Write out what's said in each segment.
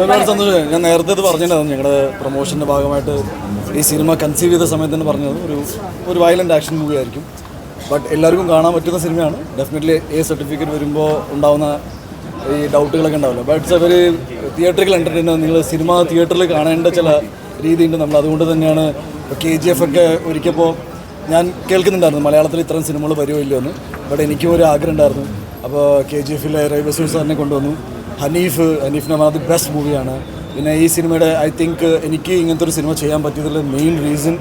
ഒരുപാട് സന്തോഷം. ഞാൻ നേരത്തെ ഇത് പറഞ്ഞിട്ടുണ്ടായിരുന്നു. ഞങ്ങളുടെ പ്രൊമോഷന്റെ ഭാഗമായിട്ട് ഈ സിനിമ കൺസീവ് ചെയ്ത സമയത്ത് തന്നെ പറഞ്ഞത്. ഒരു ഒരു വയലന്റ് ആക്ഷൻ മൂവി ആയിരിക്കും. ബട്ട് എല്ലാവർക്കും കാണാൻ പറ്റുന്ന സിനിമയാണ്. ഡെഫിനറ്റ്ലി എ സർട്ടിഫിക്കറ്റ് വരുമ്പോൾ ഉണ്ടാവുന്ന ഈ ഡൗട്ടുകളൊക്കെ ഉണ്ടാവില്ല. ബട്ട് ഒരു തിയേറ്ററിൽ എന്റർടൈൻമെന്റ് നിങ്ങൾ സിനിമ തിയേറ്ററിൽ കാണേണ്ട ചില രീതിയുണ്ട്. നമ്മൾ അതുകൊണ്ട് തന്നെയാണ് കെ ജി എഫ് ഒക്കെ ഒരിക്കപ്പോൾ ഞാൻ കേൾക്കുന്നുണ്ടായിരുന്നു. മലയാളത്തിൽ ഇത്രയും സിനിമകൾ വരുമോ ഇല്ലയോ എന്ന് ബട്ട് എനിക്കും ഒരു ആഗ്രഹം ഉണ്ടായിരുന്നു. അപ്പോൾ കെ ജി എഫിലെ റൈബസൂർ സാറിനെ കൊണ്ടുവന്നു. ഹനീഫ് ഹനീഫിനെ അത് ബെസ്റ്റ് മൂവിയാണ് പിന്നെ ഈ സിനിമയുടെ ഐ തിങ്ക് എനിക്ക് ഇങ്ങനത്തെ ഒരു സിനിമ ചെയ്യാൻ പറ്റിയതിൽ മെയിൻ റീസൺ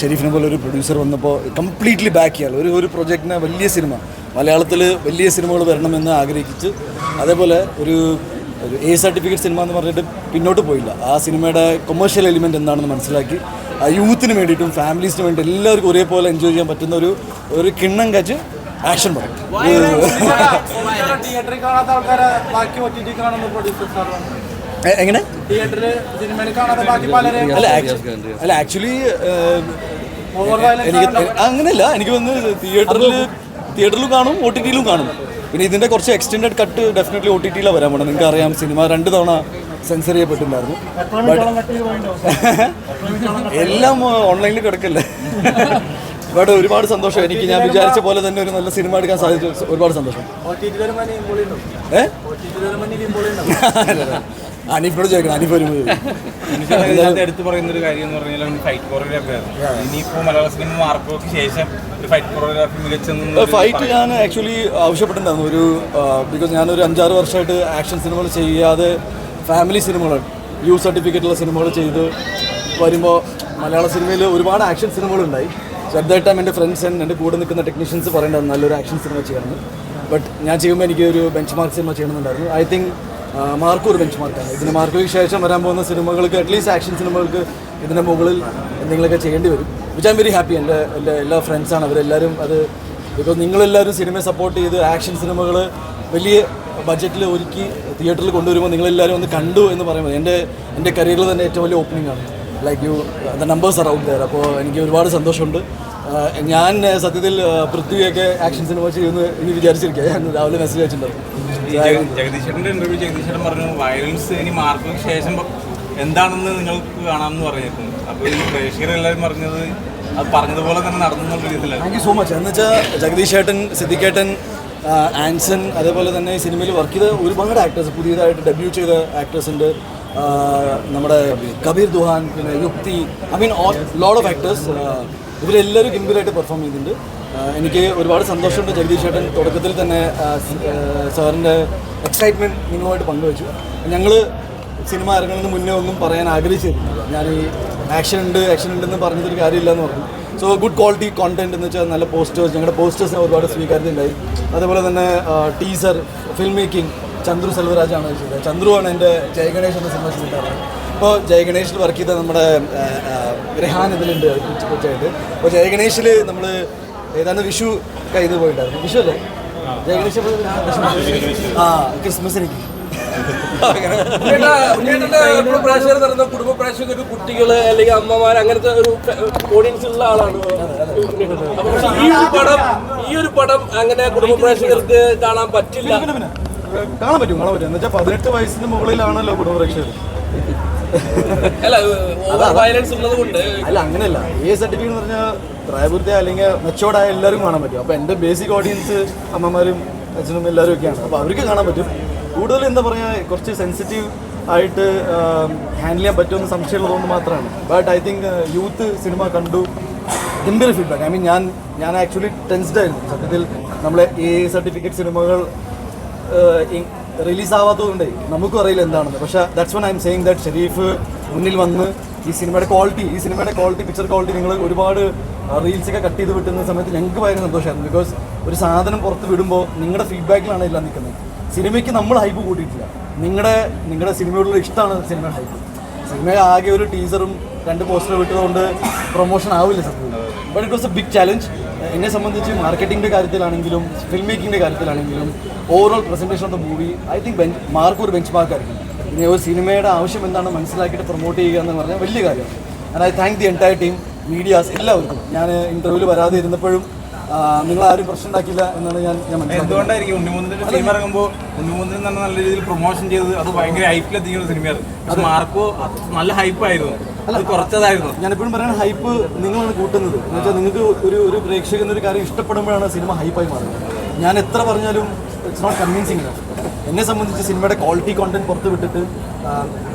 ഷെരീഫിനെ പോലെ ഒരു പ്രൊഡ്യൂസർ വന്നപ്പോൾ കംപ്ലീറ്റ്ലി ബാക്ക് ചെയ്യാൻ ഒരു ഒരു പ്രൊജക്റ്റിനെ വലിയ സിനിമ. മലയാളത്തിൽ വലിയ സിനിമകൾ വരണമെന്ന് ആഗ്രഹിച്ച് അതേപോലെ ഒരു ഒരു എ സർട്ടിഫിക്കറ്റ് സിനിമ എന്ന് പറഞ്ഞിട്ട് പിന്നോട്ട് പോയില്ല. ആ സിനിമയുടെ കൊമേഴ്ഷ്യൽ എലിമെന്റ് എന്താണെന്ന് മനസ്സിലാക്കി യൂത്തിന് വേണ്ടിയിട്ടും ഫാമിലീസിന് വേണ്ടി എല്ലാവർക്കും ഒരേപോലെ എൻജോയ് ചെയ്യാൻ പറ്റുന്ന ഒരു ഒരു കിണ്ണം കച്ച് ആക്ഷൻ പടം തിയേറ്ററിൽ കാണാത്ത ആൾക്കാരെ ബാക്കി ഒ ടി ടി കാണുന്ന പ്രൊഡ്യൂസർ സാറാണ് എങ്ങനെ? അല്ല ആക്ച്വലി അല്ല ആക്ച്വലി എനിക്ക് അങ്ങനെയല്ല എനിക്ക് വന്ന് തിയേറ്ററിൽ തിയേറ്ററിലും കാണും ഒ ടി ടിയിലും കാണും. പിന്നെ ഇതിന്റെ കുറച്ച് extended cut definitely O T ടിയിലാണ് വരാൻ പോണത്. നിങ്ങൾക്ക് അറിയാം സിനിമ രണ്ട് തവണ സെൻസർ ചെയ്യപ്പെട്ടിട്ടുണ്ടായിരുന്നു. എല്ലാം ഓൺലൈനിൽ കിടക്കല്ലേ? ബട്ട് ഒരുപാട് സന്തോഷം. എനിക്ക് ഞാൻ വിചാരിച്ച പോലെ തന്നെ ഒരു നല്ല സിനിമ എടുക്കാൻ സാധിച്ചു. ഒരുപാട് സന്തോഷം. അനിഫോട് അനീഫിനോട് ചോദിക്കണം. അനീഫ് വരുമ്പോൾ എടുത്തു പറയുന്ന ഒരു കാര്യം എന്ന് പറഞ്ഞാൽ ഫൈറ്റ് കൊറിയോഗ്രാഫി ആയിരുന്നു ഇനിയിപ്പോ മലയാള സിനിമ മാർക്കോക്ക് ശേഷം ഒരു ഫൈറ്റ് കൊറിയോഗ്രാഫി ഫൈറ്റ് ഞാൻ ആക്ച്വലി ആവശ്യപ്പെട്ടിട്ടുണ്ടായിരുന്നു. ഒരു ബിക്കോസ് ഞാനൊരു അഞ്ചാറ് വർഷമായിട്ട് ആക്ഷൻ സിനിമകൾ ചെയ്യാതെ ഫാമിലി സിനിമകൾ യു സർട്ടിഫിക്കറ്റുള്ള സിനിമകൾ ചെയ്ത് വരുമ്പോൾ മലയാള സിനിമയിൽ ഒരുപാട് ആക്ഷൻ സിനിമകളുണ്ടായി ടൈം എന്റെ ഫ്രണ്ട്സ് ആൻഡ് എന്റെ കൂടെ നിൽക്കുന്ന ടെക്നീഷ്യൻസ് പറയേണ്ടത് നല്ലൊരു ആക്ഷൻ സിനിമ ചെയ്യണമെന്ന് ബട്ട് ഞാൻ ചെയ്യുമ്പോൾ എനിക്ക് ഒരു ബെഞ്ച് മാർക്ക് സിനിമ ചെയ്യണമെന്നുണ്ടായിരുന്നു ഐ തിങ്ക് മാർക്ക് ഒരു ബെഞ്ച് മാർക്കാണ് ഇതിന് മാർക്കുകൾക്ക് ശേഷം വരാൻ പോകുന്ന സിനിമകൾക്ക് അറ്റ്ലീസ്റ്റ് ആക്ഷൻ സിനിമകൾക്ക് ഇതിന്റെ മുകളിൽ എന്തെങ്കിലുമൊക്കെ ചെയ്യേണ്ടി വരും. വിച്ച് ആം വെരി ഹാപ്പി എന്റെ എന്റെ എല്ലാ ഫ്രണ്ട്സാണ് അവരെല്ലാവരും അത് ബിക്കോസ് നിങ്ങളെല്ലാവരും സിനിമയെ സപ്പോർട്ട് ചെയ്ത് ആക്ഷൻ സിനിമകൾ വലിയ ബഡ്ജറ്റിൽ ഒരുക്കി തിയേറ്ററിൽ കൊണ്ടുവരുമ്പോൾ നിങ്ങളെല്ലാവരും ഒന്ന് കണ്ടു എന്ന് പറയുമ്പോൾ എന്റെ എന്റെ കരിയറിൽ തന്നെ ഏറ്റവും വലിയ ഓപ്പണിംഗ് ആണ്. Like you the numbers are out there അപ്പോൾ എനിക്ക് ഒരുപാട് സന്തോഷമുണ്ട്. ഞാൻ സത്യത്തിൽ പൃഥ്വിയൊക്കെ ആക്ഷൻ സിനിമ ചെയ്യുമെന്ന് ഇനി വിചാരിച്ചിരിക്കുക ഞാൻ രാവിലെ മെസ്സേജ് അയച്ചിട്ടുണ്ടായിരുന്നു പറഞ്ഞു വയലൻസ് ഇനി ശേഷം എന്താണെന്ന് നിങ്ങൾക്ക് കാണാമെന്ന് പറഞ്ഞിരുന്നു. അപ്പോൾ ഈ പ്രേക്ഷകരെല്ലാവരും പറഞ്ഞത് അത് പറഞ്ഞതുപോലെ തന്നെ നടന്നു രീതിയിലാണ് താങ്ക് യു സോ മച്ച് എന്ന് വെച്ചാൽ ജഗദീഷ് ഏട്ടൻ സിദ്ദിഖേട്ടൻ ആഹ് ആൻസൺ അതേപോലെ തന്നെ സിനിമയിൽ വർക്ക് ചെയ്ത ഒരുപാട് ആക്ടേഴ്സ് പുതിയതായിട്ട് ഡെബ്യൂ ചെയ്ത ആക്ടേഴ്സ് ഉണ്ട്. നമ്മുടെ കബീർ ദുഹാൻ പിന്നെ Yukti I mean load of actors ഇവരെല്ലാവരും ഗംഭീരമായിട്ട് പെർഫോം ചെയ്തിട്ടുണ്ട്. എനിക്ക് ഒരുപാട് സന്തോഷമുണ്ട് ജഗദീഷ് ചേട്ടൻ തുടക്കത്തിൽ തന്നെ സാറിന്റെ എക്സൈറ്റ്മെന്റ് നിങ്ങളുമായിട്ട് പങ്കുവച്ചു. ഞങ്ങൾ സിനിമ ഇറങ്ങുന്നതിന് മുന്നേ ഒന്നും പറയാൻ ആഗ്രഹിച്ചിരുന്നില്ല. ഞാൻ ഈ ആക്ഷൻ ഉണ്ട് ആക്ഷൻ ഉണ്ടെന്ന് പറഞ്ഞതൊരു കാര്യമില്ല എന്ന് പറഞ്ഞു. സോ ഗുഡ് ക്വാളിറ്റി കോണ്ടന്റ് എന്ന് വെച്ചാൽ നല്ല പോസ്റ്റേഴ്സ് ഞങ്ങളുടെ പോസ്റ്റേഴ്സിന് ഒരുപാട് സ്വീകാര്യതയുണ്ടായി. അതേപോലെ തന്നെ ടീസർ ഫിൽം മേക്കിംഗ് ചന്ദ്രു സെൽവരാജാണ് ചെയ്തത്. ചന്ദ്രുവാണ് എന്റെ ജയഗണേഷ് എന്ന സിനിമ ചെയ്തിട്ടാണ് ഇപ്പോൾ ജയഗണേഷിൽ വർക്ക് ചെയ്ത നമ്മുടെ രഹാൻ ഇതിലുണ്ട് കൊച്ചു കൊച്ചായിട്ട്. അപ്പോൾ ജയഗണേഷിൽ നമ്മൾ ഏതാണ്ട് വിഷു കയ്യിൽ പോയിട്ടായിരുന്നു വിഷു അല്ലേ? ജയഗണേഷ് ആ ക്രിസ്മസ് എനിക്ക്. പ്രേക്ഷകർ നടന്ന കുടുംബ പ്രേക്ഷകർ കുട്ടികൾ അല്ലെങ്കിൽ അമ്മമാർ അങ്ങനത്തെ ഒരു ഓഡിയൻസ് ഉള്ള ആളാണ്. ഈ ഒരു പടം ഈ ഒരു പടം അങ്ങനെ കുടുംബ പ്രേക്ഷകർക്ക് കാണാൻ പറ്റില്ല. കാണാൻ പറ്റും കാണാൻ പറ്റും. എന്നുവെച്ചാൽ പതിനെട്ട് വയസ്സിന് മുകളിലാണല്ലോ കുടുംബരക്ഷകർ അല്ല അങ്ങനെയല്ല. എ സർട്ടിഫിക്കറ്റ് എന്ന് പറഞ്ഞാൽ പ്രായപൂർത്തി അല്ലെങ്കിൽ മെച്ചോർഡായ എല്ലാവരും കാണാൻ പറ്റും. അപ്പോൾ എന്റെ ബേസിക് ഓഡിയൻസ് അമ്മമാരും അച്ഛനും എല്ലാവരും ഒക്കെയാണ്. അപ്പോൾ അവർക്ക് കാണാൻ പറ്റും. കൂടുതൽ എന്താ പറയുക കുറച്ച് സെൻസിറ്റീവ് ആയിട്ട് ഹാൻഡിൽ ചെയ്യാൻ പറ്റുമെന്ന് സംശയമുള്ളതുകൊണ്ട് മാത്രമാണ്. But I think youth cinema കണ്ടു. ഗംഭീര ഫീഡ്ബാക്ക് ഐ മീൻ ഞാൻ ഞാൻ ആക്ച്വലി ടെൻസ്ഡ് ആയിരുന്നു. സത്യത്തിൽ നമ്മളെ എ സർട്ടിഫിക്കറ്റ് സിനിമകൾ റിലീസ് ആവാത്തതുകൊണ്ട് നമുക്കും അറിയില്ല എന്താണെന്ന്. പക്ഷേ that's one I'm saying that Sharif മുന്നിൽ വന്ന് ഈ സിനിമയുടെ ക്വാളിറ്റി ഈ സിനിമയുടെ ക്വാളിറ്റി പിക്ചർ ക്വാളിറ്റി നിങ്ങൾ ഒരുപാട് റീൽസൊക്കെ കട്ട് ചെയ്ത് വിട്ടുന്ന സമയത്ത് ഞങ്ങൾക്ക് ഭയങ്കര സന്തോഷമായിരുന്നു. ബിക്കോസ് ഒരു സാധനം പുറത്ത് വിടുമ്പോൾ നിങ്ങളുടെ ഫീഡ്ബാക്കിലാണ് എല്ലാം നിൽക്കുന്നത്. സിനിമയ്ക്ക് നമ്മൾ ഹൈപ്പ് കൂട്ടിയിട്ടില്ല. നിങ്ങളുടെ നിങ്ങളുടെ സിനിമയോടുള്ള ഇഷ്ടമാണ് സിനിമയുടെ ഹൈപ്പ് സിനിമയിൽ ആകെ ഒരു ടീസറും രണ്ട് പോസ്റ്റർ വിട്ടതുകൊണ്ട് പ്രൊമോഷൻ ആവില്ല സത്യം but it was a big challenge എന്നെ സംബന്ധിച്ച് മാർക്കറ്റിംഗിന്റെ കാര്യത്തിലാണെങ്കിലും ഫിൽം മേക്കിങ്ങിന്റെ കാര്യത്തിലാണെങ്കിലും overall presentation of the movie I think benchmark ഒരു ബെഞ്ച് മാർക്കായിരിക്കും ഇനി ഒരു സിനിമയുടെ ആവശ്യം എന്താണ് മനസ്സിലാക്കിയിട്ട് പ്രൊമോട്ട് ചെയ്യുക എന്ന് പറഞ്ഞാൽ വലിയ കാര്യമാണ്. And I thank the entire team medias എല്ലാവർക്കും. ഞാൻ ഇന്റർവ്യൂവിൽ വരാതെ ഇരുന്നപ്പോഴും നിങ്ങൾ ആരും പ്രശ്നം ഉണ്ടാക്കില്ല എന്നാണ് ഞാൻ ഞാൻ എന്തുകൊണ്ടായിരിക്കും ഉണ്ണിമുന്തിന്റെ സിനിമ ഇറങ്ങുമ്പോൾ ഉണ്ണിമുന്തിന് തന്നെ നല്ല രീതിയിൽ പ്രൊമോഷൻ ചെയ്ത് അത് ഭയങ്കര ഹൈപ്പിലെത്തിക്കുന്ന സിനിമയാണ് സിനിമയായിരുന്നു മാർക്കോ നല്ല ഹൈപ്പായിരുന്നു കുറച്ചതായിരുന്നു. ഞാൻ എപ്പോഴും പറയുന്നത് ഹൈപ്പ് നിങ്ങളാണ് കൂട്ടുന്നത്. എന്ന് വെച്ചാൽ നിങ്ങൾക്ക് ഒരു ഒരു പ്രേക്ഷകൻ ഒരു കാര്യം ഇഷ്ടപ്പെടുമ്പോഴാണ് സിനിമ ഹൈപ്പായി മാറുന്നത്. ഞാൻ എത്ര പറഞ്ഞാലും ഇറ്റ്സ് നോട്ട് കൺവിൻസിങ് എന്നെ സംബന്ധിച്ച് സിനിമയുടെ ക്വാളിറ്റി കോണ്ടന്റ് പുറത്ത് വിട്ടിട്ട്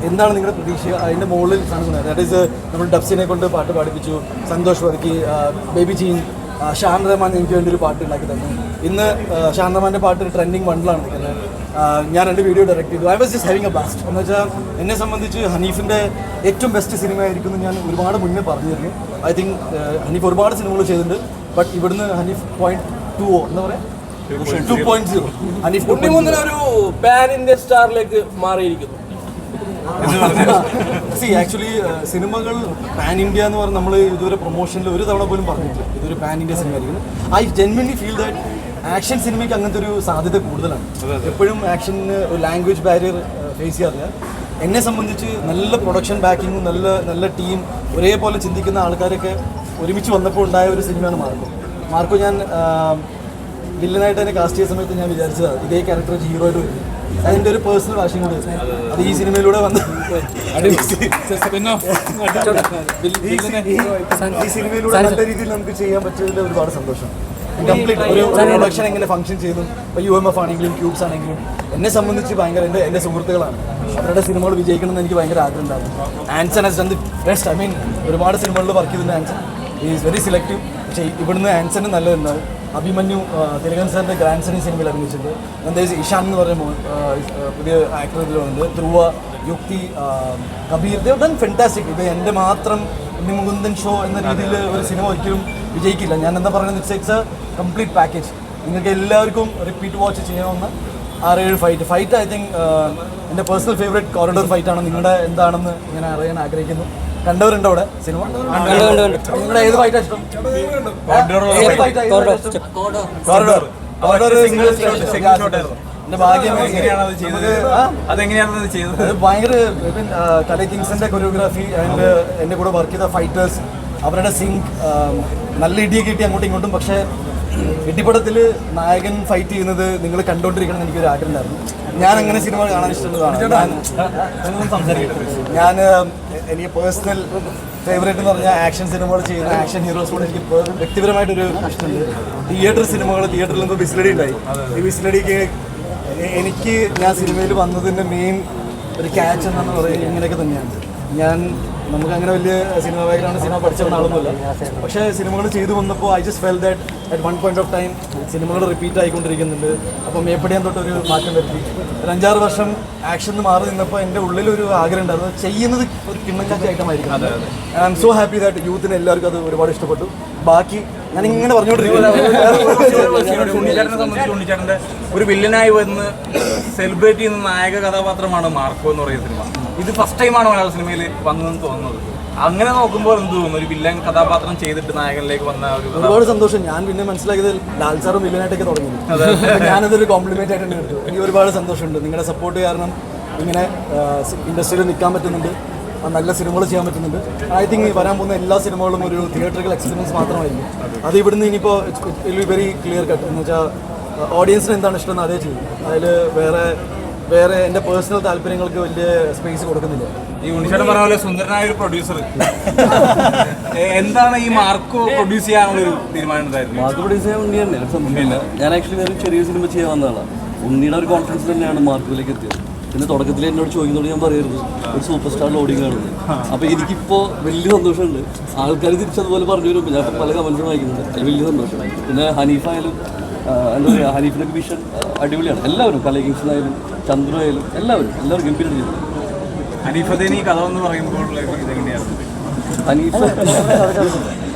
എന്താണ് നിങ്ങളുടെ പ്രതീക്ഷ? അതിന്റെ മുകളിൽ കാണുന്നത് ദാറ്റ് ഈസ് നമ്മൾ ഡബ്സിനെ കൊണ്ട് പാട്ട് പാടിപ്പിച്ചു. സന്തോഷ് വർക്കി ബേബി ജീൻ ഷാൻ റഹ്മാൻ എനിക്ക് വേണ്ടി ഒരു പാട്ട് ഉണ്ടാക്കി തന്നു. ഇന്ന് ഷാൻ റഹ്മാന്റെ പാട്ട് ട്രെൻഡിങ് വണ്ണിലാണ് നിൽക്കുന്നത്. ഞാൻ രണ്ട് വീഡിയോ ഡയറക്റ്റ് ചെയ്തു. I was just having a blast എന്ന് വെച്ചാൽ എന്നെ സംബന്ധിച്ച് ഹനീഫിന്റെ ഏറ്റവും ബെസ്റ്റ് സിനിമ ആയിരിക്കുമെന്ന് ഞാൻ ഒരുപാട് മുന്നേ പറഞ്ഞിരുന്നു. ഐ തിങ്ക് ഹനീഫ് ഒരുപാട് സിനിമകൾ ചെയ്തിട്ടുണ്ട്. ബട്ട് ഇവിടുന്ന് ഹനീഫ് പോയിന്റ് ടു ഓ എന്താ പറയുക two point zero Haneef Unnimukundan ഒരു പാൻ ഇന്ത്യൻ സ്റ്റാറിലേക്ക് മാറിയിരിക്കുന്നു. സി ആക്ച്വലി സിനിമകൾ പാൻ ഇന്ത്യ എന്ന് പറഞ്ഞാൽ നമ്മൾ ഇതുവരെ പ്രൊമോഷനിൽ ഒരു തവണ പോലും പറഞ്ഞിട്ടില്ല. ഇതൊരു പാൻ ഇന്ത്യ സിനിമ ആയിരിക്കുന്നു I genuinely feel that action സിനിമയ്ക്ക് അങ്ങനത്തെ ഒരു സാധ്യത കൂടുതലാണ്. എപ്പോഴും ആക്ഷന് ഒരു ലാംഗ്വേജ് ബാരിയർ ഫേസ് ചെയ്യാറില്ല. എന്നെ സംബന്ധിച്ച് നല്ല പ്രൊഡക്ഷൻ ബാക്കിങ്ങും നല്ല നല്ല ടീം ഒരേപോലെ ചിന്തിക്കുന്ന ആൾക്കാരൊക്കെ ഒരുമിച്ച് വന്നപ്പോൾ ഉണ്ടായ ഒരു സിനിമയാണ് മാർക്കോ. മാർക്കോ ഞാൻ വില്ലനായിട്ട് തന്നെ കാസ്റ്റ് ചെയ്ത സമയത്ത് ഞാൻ വിചാരിച്ചതാണ് ഇതേ ക്യാരക്ടർ ഹീറോ ആയിട്ട് വരുന്നത് അതിന്റെ ഒരു പേഴ്സണൽ വാഷിംഗ് കൂടി അത് ഈ സിനിമയിലൂടെ വന്ന് ഈ സിനിമയിലൂടെ നല്ല രീതിയിൽ നമുക്ക് ചെയ്യാൻ പറ്റിയതിൽ ഒരുപാട് സന്തോഷം. കംപ്ലീറ്റ് ഒരു എങ്ങനെ ഫംഗ്ഷൻ ചെയ്യുന്നു യു എം എഫ് ആണെങ്കിലും ക്യൂബ്സ് ആണെങ്കിലും എന്നെ സംബന്ധിച്ച് ഭയങ്കര എന്റെ എന്റെ സുഹൃത്തുക്കളാണ്. അവരുടെ സിനിമകൾ വിജയിക്കണം എന്ന് എനിക്ക് ഭയങ്കര ആഗ്രഹം ഉണ്ടായിരുന്നു. Anson has the best I mean ഒരുപാട് സിനിമകളിൽ വർക്ക് ചെയ്തിട്ടുണ്ട് ആൻസൺ ഈസ് വെരി സെലക്റ്റീവ് പക്ഷേ ഇവിടുന്ന് ആൻസന് നല്ലതുണ്ടാവും അഭിമന്യു തിലകൻ സാറിന്റെ ഗ്രാൻഡ് സണി സിനിമയിൽ അഭിനയിച്ചിട്ടുണ്ട്. എന്താ ഇഷാൻ എന്ന് ആ, പുതിയ ആക്ടർ വന്നത് ധ്രുവ യുക്തി കബീർ ദേവ് ഡൺ ഫെന്റാസ്റ്റിക് ഇത് എന്റെ മാത്രം ഉണ്ണി മുകുന്ദൻ ഷോ എന്ന രീതിയിൽ ഒരു സിനിമ ഒരിക്കലും വിജയിക്കില്ല. ഞാൻ എന്താ പറയുന്നത് it's it's a complete package നിങ്ങൾക്ക് എല്ലാവർക്കും റിപ്പീറ്റ് വാച്ച് ചെയ്യണമെന്ന് ആറേഴ് ഫൈറ്റ് ഫൈറ്റ് ഐ തിങ്ക് എന്റെ പേഴ്സണൽ ഫേവറേറ്റ് കോറിഡോർ ഫൈറ്റാണ് ആണ്. നിങ്ങളുടെ എന്താണെന്ന് ഞാൻ അറിയാൻ ആഗ്രഹിക്കുന്നു. കണ്ടവരുണ്ട് അവിടെ? സിനിമ നിങ്ങളുടെ ഏത് ഫൈറ്റാ ഇഷ്ടം? കോറിഡോർ കോറിഡോർ എന്റെ ഭാഗ്യം ചെയ്തത്? ഭയങ്കര കലൈ കിങ്സിന്റെ കൊറിയോഗ്രാഫി അതിന്റെ എന്റെ കൂടെ വർക്ക് ചെയ്ത ഫൈറ്റേഴ്സ് അവരുടെ സിങ്ക് നല്ല ഇടിയൊക്കെ കിട്ടി അങ്ങോട്ടും ഇങ്ങോട്ടും. പക്ഷേ ഇടിപ്പടത്തിൽ നായകൻ ഫൈറ്റ് ചെയ്യുന്നത് നിങ്ങൾ കണ്ടുകൊണ്ടിരിക്കണം എനിക്കൊരു ആഗ്രഹം ഉണ്ടായിരുന്നു. ഞാൻ അങ്ങനെ സിനിമ കാണാൻ ഇഷ്ടമുള്ളതാണ്. സംസാരിക്കട്ടെ? ഞാൻ എനിക്ക് പേഴ്സണൽ ഫേവറേറ്റ് എന്ന് പറഞ്ഞാൽ ആക്ഷൻ സിനിമകൾ ചെയ്യുന്ന ആക്ഷൻ ഹീറോസിനോട് എനിക്ക് വ്യക്തിപരമായിട്ടൊരു ഇഷ്ടമുണ്ട്. തിയേറ്റർ സിനിമകൾ തിയേറ്ററിൽ നിന്ന് ബിസ്ലഡി ഉണ്ടായി. ഈ ബിസ്ലഡിക്ക് എനിക്ക് ഞാൻ സിനിമയിൽ വന്നതിന്റെ മെയിൻ ഒരു ക്യാച്ച് എന്നാണ് പറയുന്നത് ഇങ്ങനെയൊക്കെ തന്നെയാണ്. ഞാൻ നമുക്ക് അങ്ങനെ വലിയ സിനിമ ബാക്ക്ഗ്രൗണ്ട് സിനിമ പഠിച്ച ആളൊന്നുമില്ല പക്ഷേ സിനിമകൾ ചെയ്തു വന്നപ്പോൾ I just felt that at one point of time സിനിമകൾ റിപ്പീറ്റ് ആയിക്കൊണ്ടിരിക്കുന്നുണ്ട് അപ്പോൾ മേപ്പടിയാൻ തൊട്ട് ഒരു മാറ്റം വരുത്തി ഒരു അഞ്ചാറ് വർഷം ആക്ഷൻ മാറി നിന്നപ്പോൾ എന്റെ ഉള്ളിലൊരു ആഗ്രഹം ഉണ്ടായിരുന്നു ചെയ്യുന്നത് ഒരു കിണ്ണക്കാച്ച ഐറ്റമായിരിക്കും I am so happy that യൂത്തിന് എല്ലാവർക്കും അത് ഒരുപാട് ഇഷ്ടപ്പെട്ടു ബാക്കി ഞാൻ ഇങ്ങനെ പറഞ്ഞുകൊണ്ടിരിക്കുന്നു ഒരു വില്ലനായി വന്ന് സെലിബ്രേറ്റ് ചെയ്യുന്ന നായക കഥാപാത്രമാണ് മാർക്കോ എന്ന് പറയുന്ന സിനിമ ഇത് ഫസ്റ്റ് ടൈമാണ് മലയാള സിനിമയിൽ വന്നതെന്ന് തോന്നുന്നത്? അങ്ങനെ നോക്കുമ്പോൾ എന്ത് തോന്നുന്നു? ഒരു വില്ലൻ കഥാപാത്രം ചെയ്തിട്ട് നായകനിലേക്ക് വന്ന ഒരു ഒരുപാട് സന്തോഷം. ഞാൻ പിന്നെ മനസ്സിലാക്കിയത് ലാൽ സാറും വില്ലനായിട്ടൊക്കെ തുടങ്ങി ഞാനതൊരു കോംപ്ലിമെന്റ് ആയിട്ട് തന്നെ എടുത്തു. എനിക്ക് ഒരുപാട് സന്തോഷമുണ്ട്. നിങ്ങളുടെ സപ്പോർട്ട് കാരണം ഇങ്ങനെ ഇൻഡസ്ട്രിയിൽ നിൽക്കാൻ പറ്റുന്നുണ്ട്. നല്ല സിനിമകൾ ചെയ്യാൻ പറ്റുന്നുണ്ട്. ഐ തിങ്ക് വരാൻ പോകുന്ന എല്ലാ സിനിമകളും ഒരു തിയേറ്ററിക്കൽ എക്സ്പീരിയൻസ് മാത്രമായിരിക്കും. അത് ഇവിടുന്ന് ഇനിയിപ്പോൾ it will very clear cut എന്ന് വെച്ചാൽ ഓഡിയൻസിന് എന്താണ് ഇഷ്ടം എന്ന് അതേ ചെയ്യും. അതിൽ വേറെ വേറെ എന്റെ പേഴ്സണൽ താല്പര്യങ്ങൾക്ക് വലിയ സ്പേസ് കൊടുക്കുന്നില്ല. ഈ ഉണ്ണിച്ചേട്ടൻ പറഞ്ഞ പോലെ സുന്ദരനായ ഒരു പ്രൊഡ്യൂസർ എന്താണ് ഈ മാർക്ക് പ്രൊഡ്യൂസ് ചെയ്യാനുള്ള ഒരു തീരുമാനം ഉണ്ടായിരുന്നു മാർക്ക് പ്രൊഡ്യൂസ് ചെയ്യാൻ ഉണ്ണി തന്നെ സംശയമില്ല ഞാൻ ആക്ച്വലി വേറെ ചെറിയ സിനിമ ചെയ്യാൻ വന്നതാണ്. ഉണ്ണിയുടെ ഒരു കോൺഫിഡൻസ് തന്നെയാണ് മാർക്കിലേക്ക് എത്തിയത്. പിന്നെ തുടക്കത്തിൽ എന്നോട് ചോദിക്കുന്നോട് ഞാൻ പറയരുത്. ഒരു സൂപ്പർ സ്റ്റാർ ലോഡിംഗ് ആണ് അപ്പോൾ എനിക്കിപ്പോൾ വലിയ സന്തോഷമുണ്ട്. ആൾക്കാർ തിരിച്ചതുപോലെ പറഞ്ഞു വരുമ്പോൾ ഞാൻ പല കമൻസും വായിക്കുന്നുണ്ട്. അതിൽ വലിയ സന്തോഷമായി പിന്നെ ഹനീഫായാലും എന്താ പറയുക ഹനീഫിന്റെ വിഷൻ അടിപൊളിയാണ്. എല്ലാവരും കലകിങ്സിനായാലും ചന്ദ്രു ആയാലും എല്ലാവരും എല്ലാവരും ഗംഭീര ചെയ്തു ഹനീഫത്തേന് ഈ കഥ എന്ന് പറയുമ്പോൾ ഹനീഫ്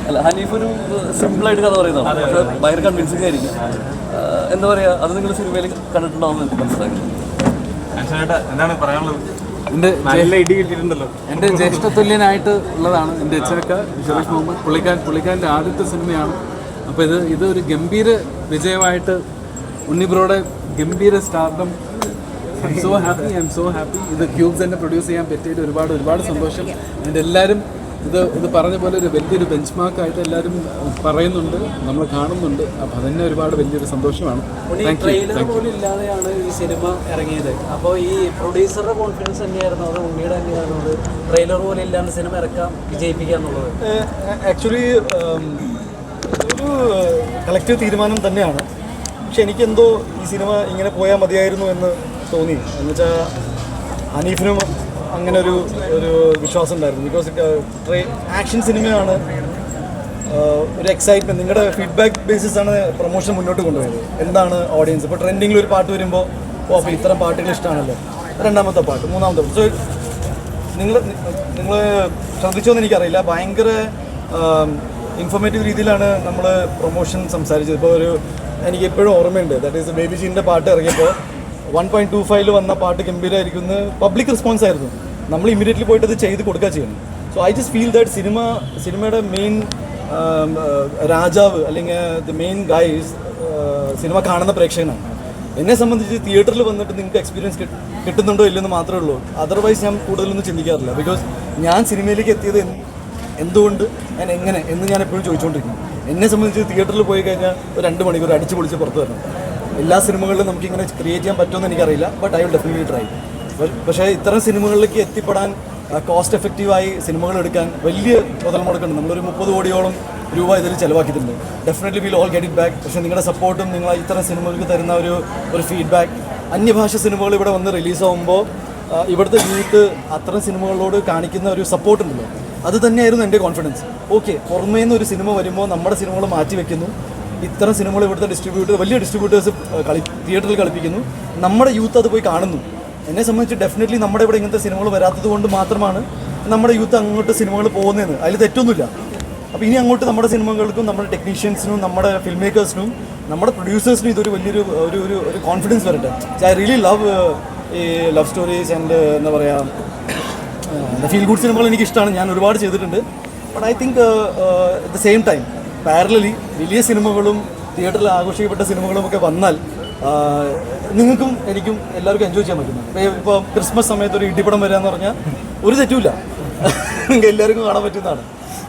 അല്ല ഹനീഫ് ഒരു സിമ്പിളായിട്ട് കഥ പറയുന്നതാണ്. പക്ഷേ ഭയങ്കര കൺവിൻസിങ് ആയിരിക്കും. എന്താ പറയുക അത് നിങ്ങൾ സിനിമയിൽ കണ്ടിട്ടുണ്ടാവുമെന്ന് എനിക്ക് മനസ്സിലാക്കി എന്താണ് പറയാനുള്ളത്? എന്റെ നല്ല ഇടി കിട്ടിയിട്ടുണ്ടല്ലോ. എന്റെ ജ്യേഷ്ഠതുല്യനായിട്ട് ഉള്ളതാണ് എന്റെ അച്ഛനൊക്കെ ഷെറീഫ് മുഹമ്മദ്. പുള്ളിക്കാരൻ പുള്ളിക്കാരന്റെ ആദ്യത്തെ സിനിമയാണ് അപ്പോൾ ഇത് ഇത് ഒരു ഗംഭീര വിജയമായിട്ട് ഉണ്ണിബ്രോയുടെ ഗംഭീര stardom I'm so happy I'm so happy ഇത് ക്യൂബ്സ് തന്നെ പ്രൊഡ്യൂസ് ചെയ്യാൻ പറ്റിയിട്ട് ഒരുപാട് ഒരുപാട് സന്തോഷം. അതിന്റെ എല്ലാവരും ഇത് ഇത് പറഞ്ഞ പോലെ ഒരു വലിയൊരു ബെഞ്ച് മാർക്കായിട്ട് എല്ലാവരും പറയുന്നുണ്ട് നമ്മൾ കാണുന്നുണ്ട്. അപ്പം അതന്നെ ഒരുപാട് വലിയൊരു സന്തോഷമാണ്. ഇല്ലാതെയാണ് ഈ സിനിമ ഇറങ്ങിയത്. അപ്പോൾ ഈ പ്രൊഡ്യൂസറുടെ കോൺഫിഡൻസ് തന്നെയായിരുന്നു അത് ഉണ്ണിയുടെ തന്നെയായിരുന്നു ട്രെയിലർ പോലും ഇല്ലാണ്ട് സിനിമ ഇറക്കാം വിജയിപ്പിക്കുക എന്നുള്ളത്? ആക്ച്വലി കളക്റ്റീവ് തീരുമാനം തന്നെയാണ്. പക്ഷെ എനിക്കെന്തോ ഈ സിനിമ ഇങ്ങനെ പോയാൽ മതിയായിരുന്നു എന്ന് തോന്നി. എന്നുവെച്ചാൽ അനീഫിനും അങ്ങനെ ഒരു ഒരു വിശ്വാസം ഉണ്ടായിരുന്നു. ബിക്കോസ് ആക്ഷൻ സിനിമയാണ് ഒരു എക്സൈറ്റ്മെന്റ് നിങ്ങളുടെ ഫീഡ്ബാക്ക് ബേസിസ് ആണ് പ്രൊമോഷൻ മുന്നോട്ട് കൊണ്ടുപോയത്. എന്താണ് ഓഡിയൻസ് ഇപ്പോൾ ട്രെൻഡിങ്ങിൽ ഒരു പാട്ട് വരുമ്പോൾ ഓ അപ്പോൾ ഇത്തരം പാട്ടുകൾ ഇഷ്ടമാണല്ലോ രണ്ടാമത്തെ പാട്ട് മൂന്നാമത്തെ പാട്ട്. സോ നിങ്ങൾ നിങ്ങൾ ശ്രദ്ധിച്ചോ എന്ന് എനിക്കറിയില്ല. ഭയങ്കര ഇൻഫോർമേറ്റീവ് രീതിയിലാണ് നമ്മൾ പ്രൊമോഷൻ സംസാരിച്ചത്. ഇപ്പോൾ ഒരു എനിക്ക് എപ്പോഴും ഓർമ്മയുണ്ട്. ദാറ്റ് ഈസ് ബേബി ജീന്റെ പാട്ട് ഇറങ്ങിയപ്പോൾ വൺ പോയിന്റ് ടു ഫൈവിൽ വന്ന പാട്ട് ഗംഭീരമായിരിക്കും എന്ന് പബ്ലിക് റെസ്പോൺസ് ആയിരുന്നു. നമ്മൾ ഇമീഡിയറ്റ്ലി പോയിട്ട് അത് ചെയ്ത് കൊടുക്കുക ചെയ്യുന്നു so I just feel that cinema സിനിമയുടെ മെയിൻ രാജാവ് അല്ലെങ്കിൽ ദി മെയിൻ ഗൈസ് സിനിമ കാണുന്ന പ്രേക്ഷകനാണ്. എന്നെ സംബന്ധിച്ച് തിയേറ്ററിൽ വന്നിട്ട് നിങ്ങൾക്ക് എക്സ്പീരിയൻസ് കിട്ടുന്നുണ്ടോ ഇല്ലെന്ന് മാത്രമേ ഉള്ളൂ. അതർവൈസ് ഞാൻ കൂടുതലൊന്നും ചിന്തിക്കാറില്ല. ബിക്കോസ് ഞാൻ സിനിമയിലേക്ക് എത്തിയത് എന്തുകൊണ്ട് ഞാൻ എങ്ങനെ എന്ന് ഞാൻ എപ്പോഴും ചോദിച്ചുകൊണ്ടിരിക്കും. എന്നെ സംബന്ധിച്ച് തിയേറ്ററിൽ പോയി കഴിഞ്ഞാൽ ഒരു രണ്ട് മണിക്കൂർ അടിച്ച് പൊളിച്ച് പുറത്ത് വരണം. എല്ലാ സിനിമകളിലും നമുക്ക് ഇങ്ങനെ ക്രിയേറ്റ് ചെയ്യാൻ പറ്റുമെന്ന് എനിക്കറിയില്ല but I will definitely try പക്ഷേ ഇത്തരം സിനിമകളിലേക്ക് എത്തിപ്പെടാൻ കോസ്റ്റ് എഫക്റ്റീവായി സിനിമകൾ എടുക്കാൻ വലിയ മുതൽ മുടക്കുണ്ട് നമ്മളൊരു മുപ്പത് കോടിയോളം രൂപ ഇതിൽ ചിലവാക്കിയിട്ടുണ്ട്. Definitely will all get it back പക്ഷേ നിങ്ങളുടെ സപ്പോർട്ടും നിങ്ങൾ ഇത്തരം സിനിമകൾക്ക് തരുന്ന ഒരു ഒരു ഫീഡ്ബാക്ക് അന്യഭാഷ സിനിമകൾ ഇവിടെ വന്ന് റിലീസാകുമ്പോൾ ഇവിടുത്തെ യൂത്ത് അത്തരം സിനിമകളോട് കാണിക്കുന്ന ഒരു സപ്പോർട്ട് ഉണ്ടല്ലോ. അത് തന്നെയായിരുന്നു എന്റെ കോൺഫിഡൻസ് ഓക്കെ പുറമേ നിന്ന് ഒരു സിനിമ വരുമ്പോൾ നമ്മുടെ സിനിമകൾ മാറ്റി വെക്കുന്നു. ഇത്തരം സിനിമകൾ ഇവിടുത്തെ ഡിസ്ട്രിബ്യൂട്ടർ വലിയ ഡിസ്ട്രിബ്യൂട്ടേഴ്സ് കളി തിയേറ്ററിൽ കളിപ്പിക്കുന്നു. നമ്മുടെ യൂത്ത് അത് പോയി കാണുന്നു. എന്നെ സംബന്ധിച്ച് ഡെഫിനറ്റ്ലി നമ്മുടെ ഇവിടെ ഇങ്ങനത്തെ സിനിമകൾ വരാത്തത് കൊണ്ട് മാത്രമാണ് നമ്മുടെ യൂത്ത് അങ്ങോട്ട് സിനിമകൾ പോകുന്നതെന്ന്. അതിൽ തെറ്റൊന്നുമില്ല. അപ്പോൾ ഇനി അങ്ങോട്ട് നമ്മുടെ സിനിമകൾക്കും നമ്മുടെ ടെക്നീഷ്യൻസിനും നമ്മുടെ ഫിൽം മേക്കേഴ്സിനും നമ്മുടെ പ്രൊഡ്യൂസേഴ്സിനും ഇതൊരു വലിയൊരു ഒരു ഒരു ഒരു കോൺഫിഡൻസ് വരട്ടെ. ഐ റിയലി ലവ് ഈ ലവ് സ്റ്റോറീസ് ആൻഡ് എന്താ പറയുക ഫീൽ ഗുഡ് സിനിമകൾ എനിക്ക് ഇഷ്ടമാണ് ഞാൻ ഒരുപാട് ചെയ്തിട്ടുണ്ട്. But I think at the same time parallelly വലിയ സിനിമകളും തിയേറ്ററിൽ ആഘോഷിക്കപ്പെട്ട സിനിമകളും ഒക്കെ വന്നാൽ നിങ്ങൾക്കും എനിക്കും എല്ലാവർക്കും എൻജോയ് ചെയ്യാൻ പറ്റുന്നു ഇപ്പോൾ ക്രിസ്മസ് സമയത്ത് ഒരു ഇടിപടം വരിക എന്ന് പറഞ്ഞാൽ ഒരു തെറ്റുമില്ല. നിങ്ങൾക്ക് എല്ലാവർക്കും കാണാൻ പറ്റുന്നതാണ്.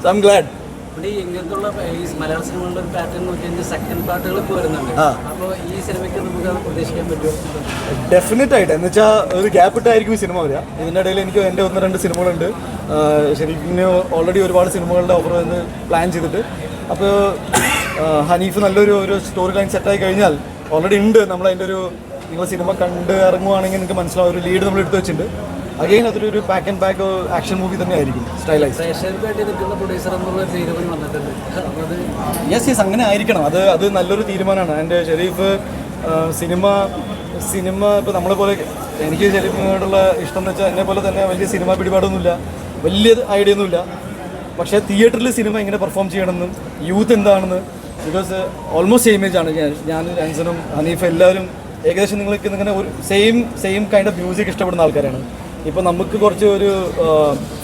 ഐ എം ഗ്ലാഡ് ഇവിടെ ഇങ്ങനത്തുള്ള ഈ മലയാള സിനിമകളുടെ ഒരു പാറ്റേൺ നോക്കി കഴിഞ്ഞാൽ സെക്കൻഡ് പാർട്ടുകൾ ഇപ്പോൾ വരുന്നുണ്ട്. അപ്പോൾ ഈ സിനിമയ്ക്ക് നമുക്ക് പ്രതീക്ഷിക്കാൻ പറ്റുമോ? ഡെഫിനറ്റ് ആയിട്ട്. എന്ന് വെച്ചാൽ ഒരു ഗ്യാപ്പ് ഇട്ടായിരിക്കും ഈ സിനിമ വരിക. ഇതിന്റെ ഇടയിൽ എനിക്ക് എന്റെ ഒന്ന് രണ്ട് സിനിമകളുണ്ട്. ശരിക്കും ഓൾറെഡി ഒരുപാട് സിനിമകളുടെ ഓഫർ വന്ന് പ്ലാൻ ചെയ്തിട്ട്. അപ്പോൾ ഹനീഫ് നല്ലൊരു ഒരു സ്റ്റോറി ലൈൻ സെറ്റായി കഴിഞ്ഞാൽ ഓൾറെഡി ഉണ്ട്. നമ്മൾ അതിന്റെ ഒരു നിങ്ങൾ സിനിമ കണ്ട് ഇറങ്ങുവാണെങ്കിൽ നിങ്ങൾക്ക് മനസ്സിലാവും. ഒരു ലീഡ് നമ്മൾ എടുത്ത് വെച്ചിട്ടുണ്ട്. അഗെയിൻ അതൊരു ഒരു pack and pack action movie തന്നെ ആയിരിക്കും സ്റ്റൈലൈസ് യെസ് യെസ് അങ്ങനെ ആയിരിക്കണം. അത് അത് നല്ലൊരു തീരുമാനമാണ്. എന്റെ ഷെരീഫ് സിനിമ സിനിമ ഇപ്പോൾ നമ്മളെ പോലെ എനിക്ക് ഷെരീഫിനോടുള്ള ഇഷ്ടം എന്ന് വെച്ചാൽ എന്നെ പോലെ തന്നെ വലിയ സിനിമ പിടിപാടൊന്നുമില്ല. വലിയ ഐഡിയ ഒന്നുമില്ല. പക്ഷേ തിയേറ്ററിൽ സിനിമ എങ്ങനെ പെർഫോം ചെയ്യണമെന്നും യൂത്ത് എന്താണെന്ന് ബിക്കോസ് ഓൾമോസ്റ്റ് സെയിം ഏജ് ആണ്. ഞാൻ ഞാൻ ഹനീഫ് എല്ലാവരും ഏകദേശം നിങ്ങൾക്ക് ഇങ്ങനെ ഒരു same same kind of music ഇഷ്ടപ്പെടുന്ന ആൾക്കാരാണ്. ഇപ്പോൾ നമുക്ക് കുറച്ച് ഒരു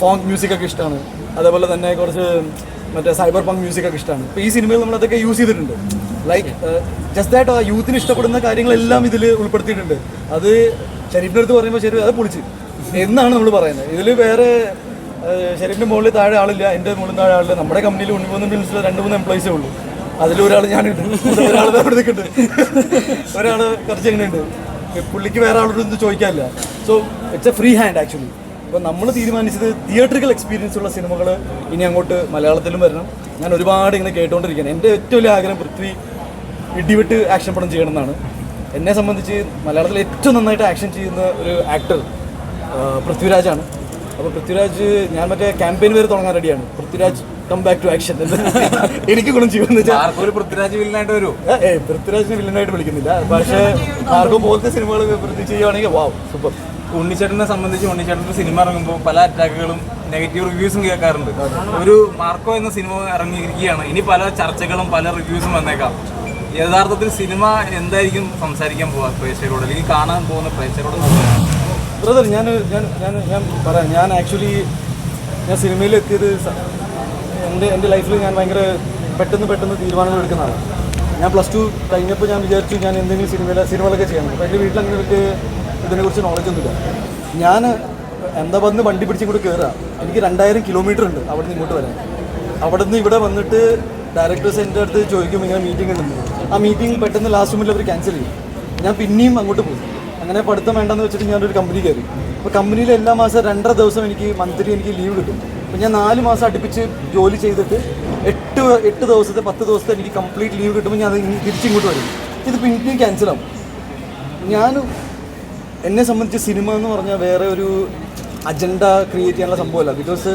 ഫോങ് മ്യൂസിക് ഒക്കെ ഇഷ്ടമാണ് അതേപോലെ തന്നെ കുറച്ച് മറ്റേ സൈബർ പങ്ക് മ്യൂസിക് ഒക്കെ ഇഷ്ടമാണ് ഇപ്പോൾ ഈ സിനിമയിൽ നമ്മൾ അതൊക്കെ യൂസ് ചെയ്തിട്ടുണ്ട്. ലൈക്ക് ജസ്റ്റ് ആയിട്ട് ആ യൂത്തിന് ഇഷ്ടപ്പെടുന്ന കാര്യങ്ങളെല്ലാം ഇതിൽ ഉൾപ്പെടുത്തിയിട്ടുണ്ട്. അത് ഷരീഫിന്റെ അടുത്ത് പറയുമ്പോൾ ശരി അത് പൊളിച്ച്. എന്നാണ് നമ്മൾ പറയുന്നത്. ഇതിൽ വേറെ ഷരീഫിന്റെ മുകളിൽ താഴെ ആളില്ല എന്റെ മുകളിൽ താഴെ ആളില്ല. നമ്മുടെ കമ്പനിയിൽ ഉണ്ണിമൂന്ന് ഫിലിംസ് രണ്ട് മൂന്ന് എംപ്ലോയീസേ ഉള്ളൂ. അതിലൊരാൾ ഞാനുണ്ട്. ഒരാൾ അവിടെ നിൽക്കുന്നുണ്ട് ഒരാൾ കുറച്ച് എങ്ങനെയുണ്ട് പുള്ളിക്ക് വേറെ ആളോടൊന്നും ചോദിക്കാനില്ല. So it's a free hand actually അപ്പോൾ നമ്മൾ തീരുമാനിച്ചത് തിയേറ്ററിക്കൽ എക്സ്പീരിയൻസ് ഉള്ള സിനിമകൾ ഇനി അങ്ങോട്ട് മലയാളത്തിലും വരണം. ഞാൻ ഒരുപാട് ഇങ്ങനെ കേട്ടുകൊണ്ടിരിക്കുകയാണ് എന്റെ ഏറ്റവും വലിയ ആഗ്രഹം പൃഥ്വി ഇടിവിട്ട് ആക്ഷൻ പടം ചെയ്യണമെന്നാണ്. എന്നെ സംബന്ധിച്ച് മലയാളത്തിൽ ഏറ്റവും നന്നായിട്ട് ആക്ഷൻ ചെയ്യുന്ന ഒരു ആക്ടർ പൃഥ്വിരാജാണ്. അപ്പോൾ പൃഥ്വിരാജ് ഞാൻ മറ്റേ ക്യാമ്പയിൻ വരെ തുടങ്ങാൻ റെഡിയാണ് Prithviraj come back to action എനിക്ക് ഗുണം ചെയ്യുമെന്ന് വെച്ചാൽ പൃഥ്വിരാജ് വില്ലനായിട്ട് വരുമോ ഏ പൃഥ്വിരാജിനെ വില്ലനായിട്ട് വിളിക്കുന്നില്ല. പക്ഷേ ആർക്കും പോലത്തെ സിനിമകൾ പൃഥ്വി ചെയ്യുവാണെങ്കിൽ വാവ് സൂപ്പർ ഉണ്ണിച്ചേട്ടനെ സംബന്ധിച്ച് ഉണ്ണിച്ചേട്ടന്റെ സിനിമ ഇറങ്ങുമ്പോൾ പല അറ്റാക്കുകളും നെഗറ്റീവ് റിവ്യൂസും കേൾക്കാറുണ്ട്. ഒരു മാർക്കോ എന്ന സിനിമ ഇറങ്ങിയിരിക്കുകയാണ്. ഇനി പല ചർച്ചകളും പല റിവ്യൂസും വന്നേക്കാം. യഥാർത്ഥത്തിൽ സിനിമ എന്തായിരിക്കും സംസാരിക്കാൻ പോവാ പ്രേക്ഷകരോട്? അല്ലെങ്കിൽ കാണാൻ പോകുന്ന പ്രേക്ഷകരോട് ബ്രദർ ഞാൻ ഞാൻ ഞാൻ ഞാൻ പറയാം. ഞാൻ ആക്ച്വലി ഞാൻ സിനിമയിൽ എത്തിയത് എന്റെ എന്റെ ലൈഫിൽ ഞാൻ ഭയങ്കര പെട്ടെന്ന് പെട്ടെന്ന് തീരുമാനങ്ങൾ എടുക്കുന്നതാണ് ഞാൻ പ്ലസ് ടു കഴിഞ്ഞപ്പോൾ ഞാൻ വിചാരിച്ചു ഞാൻ എന്തെങ്കിലും സിനിമയിൽ സിനിമകളൊക്കെ ചെയ്യണം. അപ്പോൾ എന്റെ വീട്ടിൽ അങ്ങനെ വലിയ ഇതിനെക്കുറിച്ച് നോളജ് ഒന്നുമില്ല. ഞാൻ അഹമ്മദാബാദിൽ നിന്ന് വണ്ടി പിടിച്ച് ഇങ്ങോട്ട് കയറുക എനിക്ക് രണ്ടായിരം കിലോമീറ്റർ ഉണ്ട് അവിടെ നിന്ന് ഇങ്ങോട്ട് വരാൻ. അവിടെ നിന്ന് ഇവിടെ വന്നിട്ട് ഡയറക്ടേഴ്സ് എന്റെ അടുത്ത് ചോദിക്കും ഇങ്ങനെ മീറ്റിംഗ് ഉണ്ടെന്ന്. ആ മീറ്റിംഗ് പെട്ടെന്ന് ലാസ്റ്റ് മുമ്പിൽ അവർ ക്യാൻസൽ ചെയ്യും. ഞാൻ പിന്നെയും അങ്ങോട്ട് പോയി അങ്ങനെ പഠിത്തം വേണ്ടെന്ന് വെച്ചിട്ട് ഞാനൊരു കമ്പനി കയറി. അപ്പോൾ കമ്പനിയിൽ എല്ലാ മാസം രണ്ടര ദിവസം എനിക്ക് മന്ത്ലി എനിക്ക് ലീവ് കിട്ടും. അപ്പോൾ ഞാൻ നാല് മാസം അടുപ്പിച്ച് ജോലി ചെയ്തിട്ട് എട്ട് എട്ട് ദിവസത്തെ പത്ത് ദിവസത്തെ എനിക്ക് കംപ്ലീറ്റ് ലീവ് കിട്ടുമ്പോൾ ഞാൻ അത് തിരിച്ചിങ്ങോട്ട് വരും. ഇത് പിന്നെയും ക്യാൻസലാവും ഞാൻ എന്നെ സംബന്ധിച്ച് സിനിമ എന്ന് പറഞ്ഞാൽ വേറെ ഒരു അജണ്ട ക്രിയേറ്റ് ചെയ്യാനുള്ള സംഭവമല്ല. ബിക്കോസ്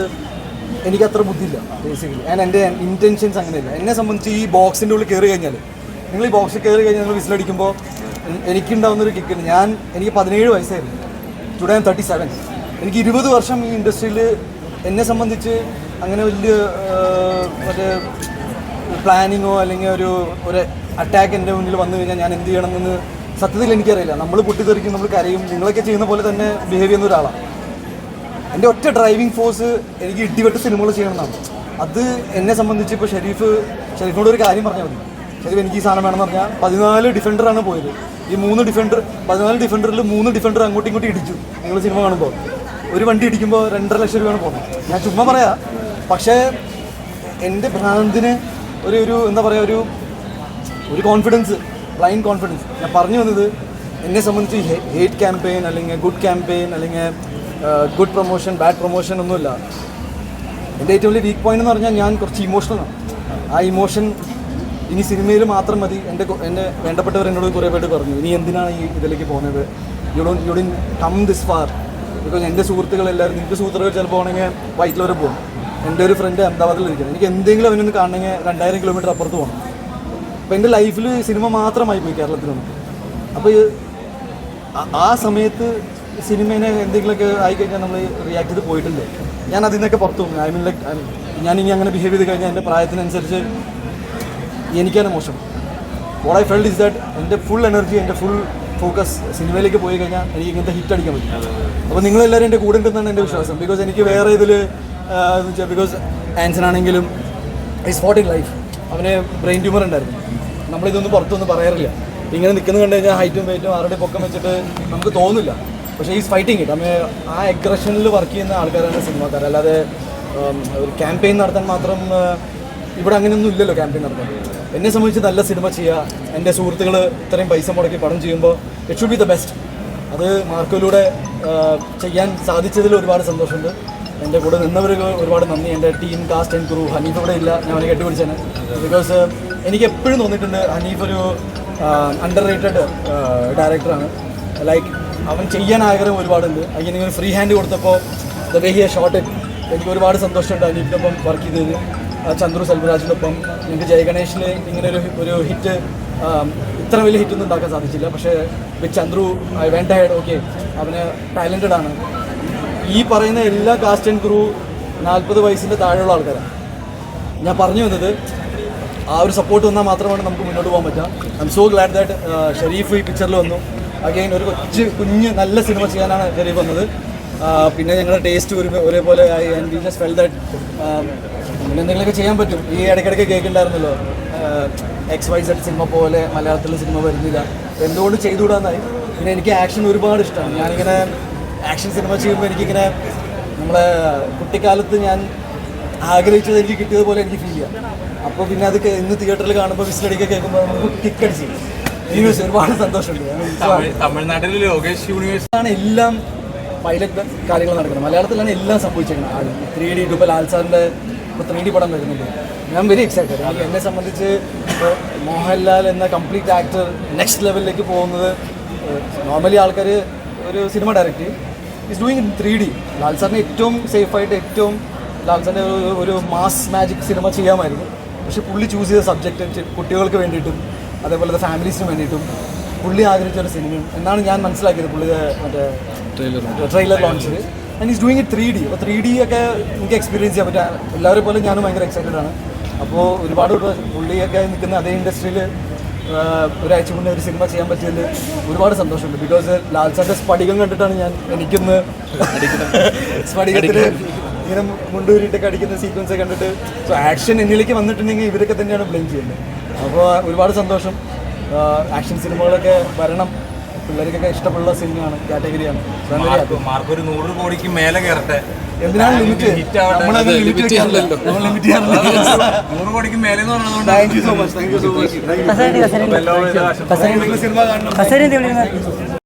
എനിക്ക് അത്ര ബുദ്ധിയില്ല ബേസിക്കലി ഞാൻ എന്റെ ഇന്റൻഷൻസ് അങ്ങനെയല്ല. എന്നെ സംബന്ധിച്ച് ഈ ബോക്സിന്റെ ഉള്ളിൽ കയറി കഴിഞ്ഞാൽ നിങ്ങൾ ഈ ബോക്സിൽ കയറി കഴിഞ്ഞാൽ നിങ്ങൾ വിസിലടിക്കുമ്പോൾ എനിക്കുണ്ടാവുന്നൊരു കിക്കുണ്ട് ഞാൻ എനിക്ക് പതിനേഴ് വയസ്സായിരുന്നു. ടുഡേ ഞാൻ തേർട്ടി സെവൻ എനിക്ക് ഇരുപത് വർഷം ഈ ഇൻഡസ്ട്രിയിൽ എന്നെ സംബന്ധിച്ച് അങ്ങനെ വലിയ മറ്റേ പ്ലാനിങ്ങോ അല്ലെങ്കിൽ ഒരു ഒരു അറ്റാക്ക് എന്റെ മുന്നിൽ വന്നു കഴിഞ്ഞാൽ ഞാൻ എന്ത് ചെയ്യണമെന്ന് സത്യത്തിൽ എനിക്കറിയില്ല. നമ്മൾ പൊട്ടിത്തെറിക്കും നമ്മൾ കരയും. നിങ്ങളൊക്കെ ചെയ്യുന്ന പോലെ തന്നെ ബിഹേവ് ചെയ്യുന്ന ഒരാളാണ് എന്റെ ഒറ്റ ഡ്രൈവിംഗ് ഫോഴ്സ് എനിക്ക് ഇടിവെട്ട് സിനിമകൾ ചെയ്യണമെന്നാണ്. അത് എന്നെ സംബന്ധിച്ച് ഇപ്പോൾ ഷെരീഫ് ഷെരീഫിനോട് ഒരു കാര്യം പറഞ്ഞാൽ മതി. ഷെരീഫ് എനിക്ക് ഈ സാധനം വേണമെന്ന് പറഞ്ഞാൽ പതിനാല് ഡിഫൻഡറാണ് പോയത്. ഈ മൂന്ന് ഡിഫൻഡർ പതിനാല് ഡിഫൻഡറിൽ മൂന്ന് ഡിഫൻഡർ അങ്ങോട്ടും ഇങ്ങോട്ടും ഇടിച്ചു. നിങ്ങൾ സിനിമ കാണുമ്പോൾ ഒരു വണ്ടി ഇടിക്കുമ്പോൾ രണ്ടര ലക്ഷം രൂപയാണ് പോകുന്നത്. ഞാൻ ചുമ്മാ പറയാം. പക്ഷേ എന്റെ ഭ്രാന്തിന് ഒരു ഒരു എന്താ പറയുക ഒരു ഒരു കോൺഫിഡൻസ് ബ്ലൈൻഡ് കോൺഫിഡൻസ് ഞാൻ പറഞ്ഞു വന്നത് എന്നെ സംബന്ധിച്ച് ഹേറ്റ് ക്യാമ്പയിൻ അല്ലെങ്കിൽ ഗുഡ് ക്യാമ്പയിൻ അല്ലെങ്കിൽ ഗുഡ് പ്രൊമോഷൻ ബാഡ് പ്രൊമോഷൻ ഒന്നുമില്ല. എന്റെ ഏറ്റവും വലിയ വീക്ക് പോയിന്റ് എന്ന് പറഞ്ഞാൽ ഞാൻ കുറച്ച് ഇമോഷണലാണ് ആ ഇമോഷൻ ഇനി സിനിമയിൽ മാത്രം മതി. എന്റെ എന്റെ വേണ്ടപ്പെട്ടവർ എന്നോട് കുറേ പേര് പറഞ്ഞു ഇനി എന്തിനാണ് ഈ ഇതിലേക്ക് പോകുന്നത്? You don't you didn't come this far because എന്റെ സുഹൃത്തുക്കളെല്ലാവരും നിന്റെ സുഹൃത്തുക്കൾ ചിലപ്പോൾ ആണെങ്കിൽ വൈറ്റിൽ വരെ പോകും. എന്റെ ഒരു ഫ്രണ്ട് അഹമ്മദാബാദിൽ ഇരിക്കുന്നത് എനിക്ക് എന്തെങ്കിലും അവനൊന്ന് കാണണമെങ്കിൽ രണ്ടായിരം കിലോമീറ്റർ അപ്പുറത്ത് പോകണം. അപ്പോൾ എന്റെ ലൈഫിൽ സിനിമ മാത്രമായി പോയി കേരളത്തിലൊന്നും. അപ്പോൾ ആ- സമയത്ത് സിനിമേനെ എന്തെങ്കിലുമൊക്കെ ആയിക്കഴിഞ്ഞാൽ നമ്മൾ റിയാക്ട് ചെയ്ത് പോയിട്ടുണ്ട് ഞാൻ അതിൽ നിന്നൊക്കെ പുറത്തു പോകും. ഐ മീൻ ലൈക്ക് ഇനി അങ്ങനെ ബിഹേവ് ചെയ്ത് കഴിഞ്ഞാൽ എന്റെ പ്രായത്തിനനുസരിച്ച് എനിക്കാണ് മോശം. What I felt is that എന്റെ ഫുൾ എനർജി എന്റെ ഫുൾ ഫോക്കസ് സിനിമയിലേക്ക് പോയി കഴിഞ്ഞാൽ എനിക്ക് ഇങ്ങനത്തെ ഹിറ്റ് അടിക്കാൻ പറ്റും. അപ്പോൾ നിങ്ങളെല്ലാവരും എന്റെ കൂടെ ഉണ്ടെന്നാണ് എന്റെ വിശ്വാസം. ബിക്കോസ് എനിക്ക് വേറെ ഇതിൽ ബിക്കോസ് ആൻസൺ ആണെങ്കിലും ഇറ്റ്സ് ഫോർട്ട് ഇൻ ലൈഫ് അവന് ബ്രെയിൻ ട്യൂമർ ഉണ്ടായിരുന്നു. നമ്മളിതൊന്നും പുറത്തൊന്നും പറയാറില്ല. ഇങ്ങനെ നിൽക്കുന്നത് കണ്ടു കഴിഞ്ഞാൽ ഹൈറ്റും വെയിറ്റും ആരുടെ പൊക്കം വെച്ചിട്ട് നമുക്ക് തോന്നില്ല. പക്ഷേ ഈസ് ഫൈറ്റിംഗ് ഇട്ട് അമ്മ ആ എഗ്രഷനിൽ വർക്ക് ചെയ്യുന്ന ആൾക്കാരാണ് സിനിമാക്കാർ. അല്ലാതെ ഒരു ക്യാമ്പയിൻ നടത്താൻ മാത്രം ഇവിടെ അങ്ങനെയൊന്നും ഇല്ലല്ലോ ക്യാമ്പയിൻ നടത്താൻ. എന്നെ സംബന്ധിച്ച് നല്ല സിനിമ ചെയ്യുക. എന്റെ സുഹൃത്തുക്കൾ ഇത്രയും പൈസ മുടക്കി പടം ചെയ്യുമ്പോൾ it should be the best അത് മാർക്കോയിലൂടെ ചെയ്യാൻ സാധിച്ചതിൽ ഒരുപാട് സന്തോഷമുണ്ട്. എന്റെ കൂടെ നിന്നവർക്ക് ഒരുപാട് നന്ദി. എന്റെ team cast and crew Haneef ഇവിടെ ഇല്ല. ഞാൻ അവനെ കെട്ടിപ്പിടിച്ചേനെ. ബിക്കോസ് എനിക്ക് എപ്പോഴും തോന്നിയിട്ടുണ്ട് ഹനീഫ് ഒരു അണ്ടർ റേറ്റഡ് ഡയറക്ടറാണ് ലൈക്ക് അവൻ ചെയ്യാൻ ആഗ്രഹം ഒരുപാടുണ്ട്. അങ്ങനെ ഫ്രീ ഹാൻഡ് കൊടുത്തപ്പോൾ ദ വേ ഹിയ ഷോട്ട് എനിക്ക് ഒരുപാട് സന്തോഷമുണ്ട് ഹനീഫിനൊപ്പം വർക്ക് ചെയ്തത് ചന്ദ്രു സെൽവരാജിനൊപ്പം. എനിക്ക് ജയഗണേഷിന് ഇങ്ങനെ ഒരു ഒരു ഹിറ്റ് ഇത്ര വലിയ ഹിറ്റൊന്നും ഉണ്ടാക്കാൻ സാധിച്ചില്ല. പക്ഷേ with Chandru I went ahead okay അവന് ടാലന്റഡ് ആണ്. ഈ പറയുന്ന എല്ലാ കാസ്റ്റ് ആൻഡ് ക്രൂ നാൽപ്പത് വയസ്സിന്റെ താഴെയുള്ള ആൾക്കാരാണ് ഞാൻ പറഞ്ഞു വന്നത് ആ ഒരു സപ്പോർട്ട് വന്നാൽ മാത്രമാണ് നമുക്ക് മുന്നോട്ട് പോകാൻ പറ്റുക I'm so glad that Sharif ഈ പിക്ചറിൽ വന്നു. അഗൈൻ ഒരു കൊച്ചു കുഞ്ഞ് നല്ല സിനിമ ചെയ്യാനാണ് ഷെരീഫ് വന്നത്. പിന്നെ ഞങ്ങളുടെ ടേസ്റ്റ് ഒരു ഒരേപോലെ ആയി. And we just felt that അങ്ങനെ എന്തെങ്കിലുമൊക്കെ ചെയ്യാൻ പറ്റും. ഈ ഇടയ്ക്കിടയ്ക്ക് കേൾക്കുന്നുണ്ടായിരുന്നല്ലോ എക്സ് വൈ സെഡ് സിനിമ പോലെ മലയാളത്തിലെ സിനിമ വരുന്നില്ല. എന്തുകൊണ്ട് ചെയ്തുകൂടാന്നായി? പിന്നെ എനിക്ക് ആക്ഷൻ ഒരുപാട് ഇഷ്ടമാണ് ഞാനിങ്ങനെ ആക്ഷൻ സിനിമ ചെയ്യുമ്പോൾ എനിക്കിങ്ങനെ നമ്മളെ കുട്ടിക്കാലത്ത് ഞാൻ ആഗ്രഹിച്ചത് എനിക്ക് കിട്ടിയതുപോലെ എനിക്ക് ഫീൽ ചെയ്യാം. അപ്പോൾ പിന്നെ അത് ഇന്ന് തിയേറ്ററിൽ കാണുമ്പോൾ വിസിലടിക്കെ കേൾക്കുമ്പോൾ നമുക്ക് കിക്കടിച്ച് യൂണിവേഴ്സ് ഒരുപാട് സന്തോഷമുണ്ട്. തമിഴ് തമിഴ്നാട്ടിൽ ലോകേഷ് യൂണിവേഴ്സ് ആണ് എല്ലാം പൈലറ്റ് കാര്യങ്ങൾ നടക്കുന്നത്. മലയാളത്തിലാണ് എല്ലാം സംഭവിച്ചേക്കുന്നത്. ത്രീ ഡി ഇപ്പോൾ ലാൽ സാറിന്റെ ഇപ്പോൾ ത്രീ ഡി പടം വരുന്നുണ്ട്. ഞാൻ വെരി എക്സൈറ്റഡ് എനിക്ക് എന്നെ സംബന്ധിച്ച് ഇപ്പോൾ മോഹൻലാൽ എന്ന കംപ്ലീറ്റ് ആക്ടർ നെക്സ്റ്റ് ലെവലിലേക്ക് പോകുന്നത് നോർമലി ആൾക്കാർ ഒരു cinema direct is doing in three D Lal സാറിന് ഏറ്റവും സേഫായിട്ട് ഏറ്റവും ലാൽ സാറിന്റെ ഒരു മാസ് മാജിക് സിനിമ ചെയ്യാമായിരുന്നു. പക്ഷെ പുള്ളി ചൂസ് ചെയ്ത സബ്ജക്റ്റ് കുട്ടികൾക്ക് വേണ്ടിയിട്ടും അതേപോലെ ഫാമിലീസിന് വേണ്ടിയിട്ടും പുള്ളി ആഗ്രഹിച്ച ഒരു സിനിമയും എന്നാണ് ഞാൻ മനസ്സിലാക്കിയത് പുള്ളിയുടെ മറ്റേ trailer ലോഞ്ചിൽ and is doing it three D അപ്പോൾ ത്രീ ഡി ഒക്കെ എനിക്ക് എക്സ്പീരിയൻസ് ചെയ്യാൻ പറ്റുക എല്ലാവരെ പോലും ഞാനും ഭയങ്കര എക്സൈറ്റഡ് ആണ്. അപ്പോൾ ഒരുപാട് പുള്ളിയൊക്കെ നിൽക്കുന്ന അതേ ഇൻഡസ്ട്രിയിൽ ഒരാഴ്ച മുന്നേ ഒരു സിനിമ ചെയ്യാൻ പറ്റിയതിൽ ഒരുപാട് സന്തോഷമുണ്ട്. ബിക്കോസ് ലാൽ സാറിന്റെ സ്ഫടികം കണ്ടിട്ടാണ് ഞാൻ എനിക്കൊന്ന് സ്ഫടികത്തിൽ ഇങ്ങനെ മുണ്ടൂരിട്ടൊക്കെ അടിക്കുന്ന സീക്വൻസ് കണ്ടിട്ട് സോ ആക്ഷൻ എന്നിലേക്ക് വന്നിട്ടുണ്ടെങ്കിൽ ഇവരൊക്കെ തന്നെയാണ് ബ്ലെയിം ചെയ്യുന്നത്. അപ്പോൾ ഒരുപാട് സന്തോഷം. ആക്ഷൻ സിനിമകളൊക്കെ വരണം. പിള്ളേർക്കൊക്കെ ഇഷ്ടമുള്ള സിനിമയാണ് കാറ്റഗറിയാണ് മാർക്ക് മാർക്ക് ഒരു നൂറ് കോടിക്ക് മേലെ കയറട്ടെ. എന്തിനാണ് ലിമിറ്റ് നമ്മൾ ലിമിറ്റ് ചെയ്യാറില്ലല്ലോ നമ്മൾ ലിമിറ്റ് ചെയ്യാറില്ല. നൂറ് കോടിക്ക് മേലെ എന്ന് പറഞ്ഞതുകൊണ്ട് thank you so much thank you so much cinema കാണണം